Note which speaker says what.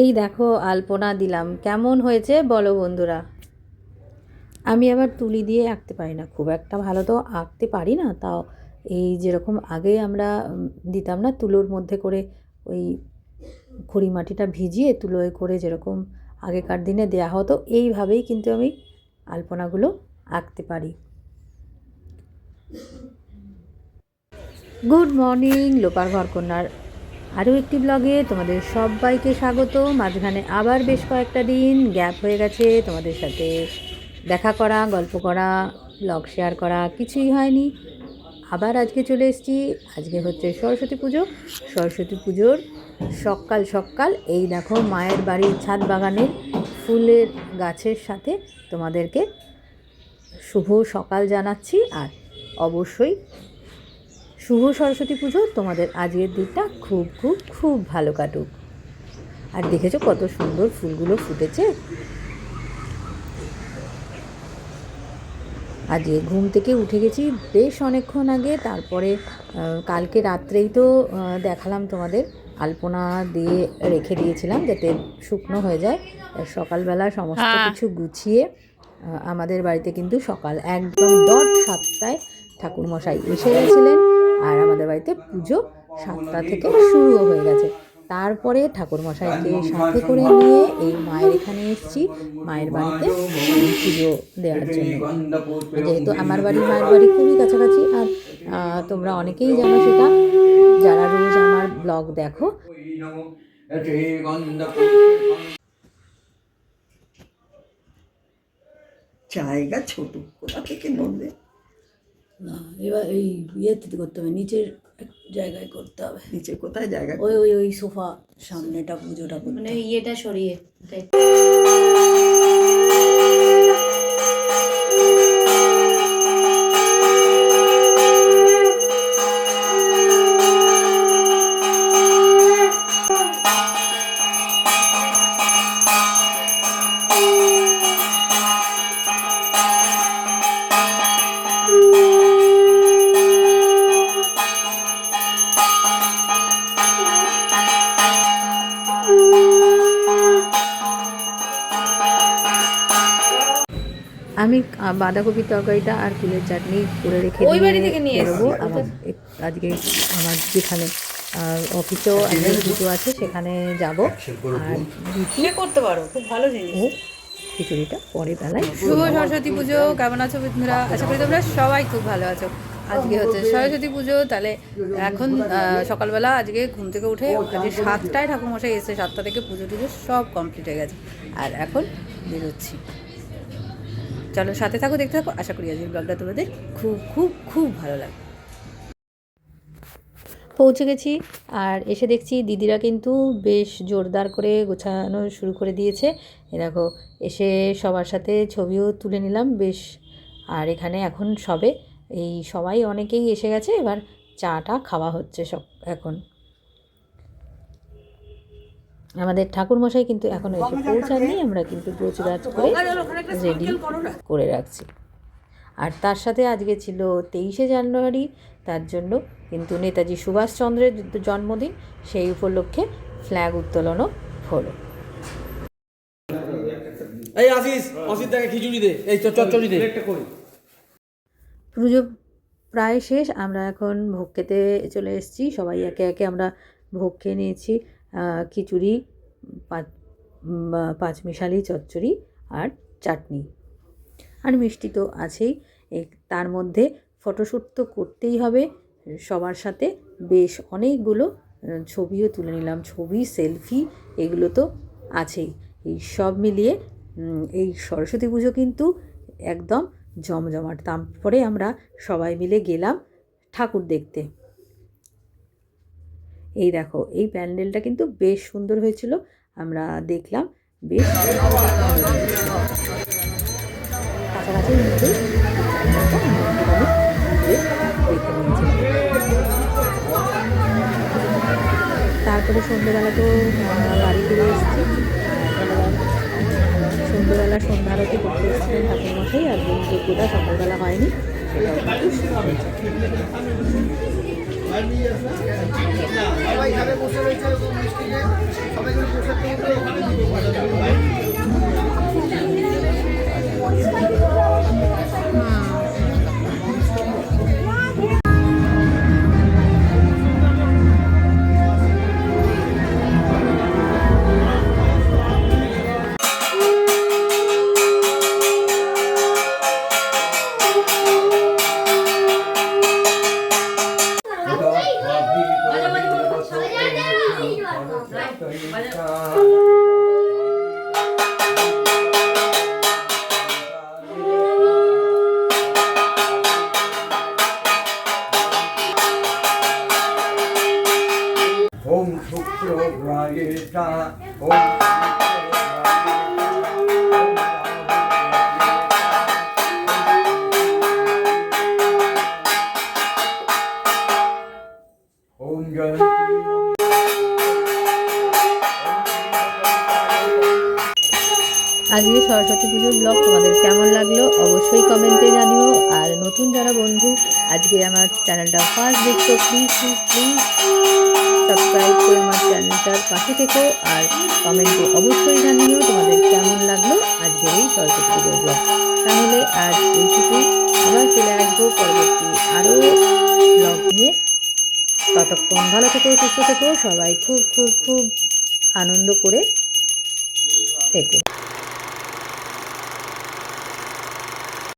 Speaker 1: এই দেখো আলপনা দিলাম। কেমন হয়েছে বলো বন্ধুরা? আমি আবার তুলি দিয়ে আঁকতে পারি না, খুব একটা ভালো তো আঁকতে পারি না, তাও এই যেরকম আগে আমরা দিতাম না তুলোর মধ্যে করে ওই খড়ি মাটিটা ভিজিয়ে তুলোয় করে যেরকম আগেকার দিনে দেয়া হতো, এইভাবেই কিন্তু আমি আলপনাগুলো আঁকতে পারি। গুড মর্নিং, লোপার ঘর ঘরকন্যার। আরও একটি ব্লগে তোমাদের সবাইকে স্বাগত। মাঝখানে আবার বেশ কয়েকটা দিন গ্যাপ হয়ে গেছে তোমাদের সাথে দেখা করা, গল্প করা ব্লগ শেয়ার করা কিছুই হয়নি। আবার আজকে চলে এসেছি। আজকে হচ্ছে সরস্বতী পুজো। সরস্বতী পুজোর সকাল সকাল এই দেখো মায়ের বাড়ির ছাদ বাগানের ফুলের গাছের সাথে তোমাদেরকে শুভ সকাল জানাচ্ছি। আর অবশ্যই শুভ সরস্বতী পুজো। তোমাদের আজকের দিনটা খুব খুব খুব ভালো কাটুক। আর দেখেছ কত সুন্দর ফুলগুলো ফুটেছে? আজকে ঘুম থেকে উঠে গেছি বেশ অনেকক্ষণ আগে। তারপরে কালকে রাত্রেই তো দেখালাম তোমাদের। আলপনা দিয়ে রেখে দিয়েছিলাম যাতে শুকনো হয়ে যায়। আর সকালবেলা সমস্ত কিছু গুছিয়ে আমাদের বাড়িতে কিন্তু সকাল একদম দশ সাতটায় ঠাকুরমশাই এসে গেছিলেন। আর আমাদের বাড়িতে পুজো সাতটা থেকে শুরুও হয়ে গেছে। তারপরে ঠাকুরমশাইকে সাথে করে নিয়ে এই মায়ের এখানে এসেছি, মায়ের বাড়িতে পুজো দেওয়ার জন্য। যেহেতু আমার বাড়ি মায়ের বাড়ি খুবই কাছাকাছি, আর তোমরা অনেকেই জানো সেটা। যারা রোজ আমার ব্লগ দেখো।
Speaker 2: জায়গা ছোট, কোথা থেকে নড়বে
Speaker 3: না এবার এই ইয়েতে করতে হবে নিচের জায়গায় করতে হবে
Speaker 2: নিচে কোথায় জায়গা
Speaker 3: ওই ওই ওই সোফা সামনেটা পুজোটা
Speaker 1: মানে। ইয়েটা সরিয়ে আমি বাঁধাকপির তরকারিটা আর কুলের চাটনি করে রেখে
Speaker 4: ওই বাড়ি থেকে নিয়ে
Speaker 1: বেরোবো। আজকে আমার যেখানে অফিসেও একজন দুটো আছে সেখানে যাব। আর
Speaker 4: করতে পারো খুব ভালো জিনিস।
Speaker 1: খিচুড়িটা পরে বেলায়।
Speaker 4: শুভ সরস্বতী পুজো কেমন আছো বন্ধুরা আশা করি তোমরা সবাই খুব ভালো আছো। আজকে হচ্ছে সরস্বতী পুজো তাহলে এখন সকালবেলা আজকে ঘুম থেকে উঠে আজকে সাতটায় ঠাকুরমশাই এসে সাতটা থেকে পুজো টুজো সব কমপ্লিট হয়ে গেছে। আর এখন বেরোচ্ছি। চলো সাথে থাকো, দেখতে থাকো। আশা করি আজকের ব্লগটা তোমাদের খুব খুব খুব ভালো লাগবে।
Speaker 1: পৌঁছে গেছি আর এসে দেখছি দিদিরা কিন্তু বেশ জোরদার করে গোছানো শুরু করে দিয়েছে। এ দেখো, এসে সবার সাথে ছবিও তুলে নিলাম, বেশ। আর এখানে এখন সবে এই সবাই অনেকেই এসে গেছে, এবার চাটা খাওয়া হচ্ছে সব এখন। আমাদের ঠাকুরমশাই কিন্তু এখনও এসে পৌঁছাননি আমরা কিন্তু প্রচুরাজ করে রেডি করে রাখছি। আর তার সাথে আজকে ছিল তেইশে জানুয়ারি তার জন্য কিন্তু নেতাজি সুভাষচন্দ্রের জন্মদিন সেই উপলক্ষে ফ্ল্যাগ উত্তোলনও হলো।
Speaker 5: এই আসিস অসিত তাকে খিচুড়ি দে এই চচ্চড়ি দে।
Speaker 1: পুজো প্রায় শেষ আমরা এখন ভোগ খেতে চলে এসেছি সবাই একে একে আমরা ভোগ খেয়ে নিয়েছি। খিচুড়ি, পাঁচ পাঁচমিশালি চচ্চড়ি আর চাটনি। আর মিষ্টি তো আছেই। তার মধ্যে ফটোশ্যুট তো করতেই হবে। সবার সাথে বেশ অনেকগুলো ছবিও তুলে নিলাম। ছবি, সেলফি, এগুলো তো আছেই। এই সব মিলিয়ে এই সরস্বতী পুজো কিন্তু একদম জমজমাট। তারপরে আমরা সবাই মিলে গেলাম ঠাকুর দেখতে। এই দেখো, এই প্যান্ডেলটা কিন্তু বেশ সুন্দর হয়েছিল, আমরা দেখলাম, বেশ কাছাকাছি তারপরে সন্ধ্যেবেলা তো বাড়ি ফিরে এসেছি সন্ধ্যেবেলা সন্ধ্যা আরতি করতে এসেছিলেন ঠাকুরমশাই, আর দিন যজ্ঞটা সকালবেলা হয়নি।
Speaker 6: সবাই এখানে বসে রয়েছে এরকম সবাই বসে সবাইকে
Speaker 7: 동숙스러워하겠다
Speaker 1: আজকে সরস্বতী পুজোর ব্লগ তোমাদের কেমন লাগল অবশ্যই কমেন্টে জানিও। আর নতুন যারা বন্ধু, আজকে আমার চ্যানেলটা ফার্স্ট দেখছ প্লিজ প্লিজ প্লিজ সাবস্ক্রাইব করে আমার চ্যানেলটার পাশে থেকো। আর কমেন্টে অবশ্যই জানিও তোমাদের কেমন লাগল আজকের এই সরস্বতী পুজোর ব্লগ তাহলে আজ এইটুকুই। আবার চলে আসব পরবর্তী আরও ব্লগ নিয়ে। ততক্ষণ ভালো থেকো, সুস্থ থেকো, সবাই খুব খুব খুব আনন্দ করে থেকো।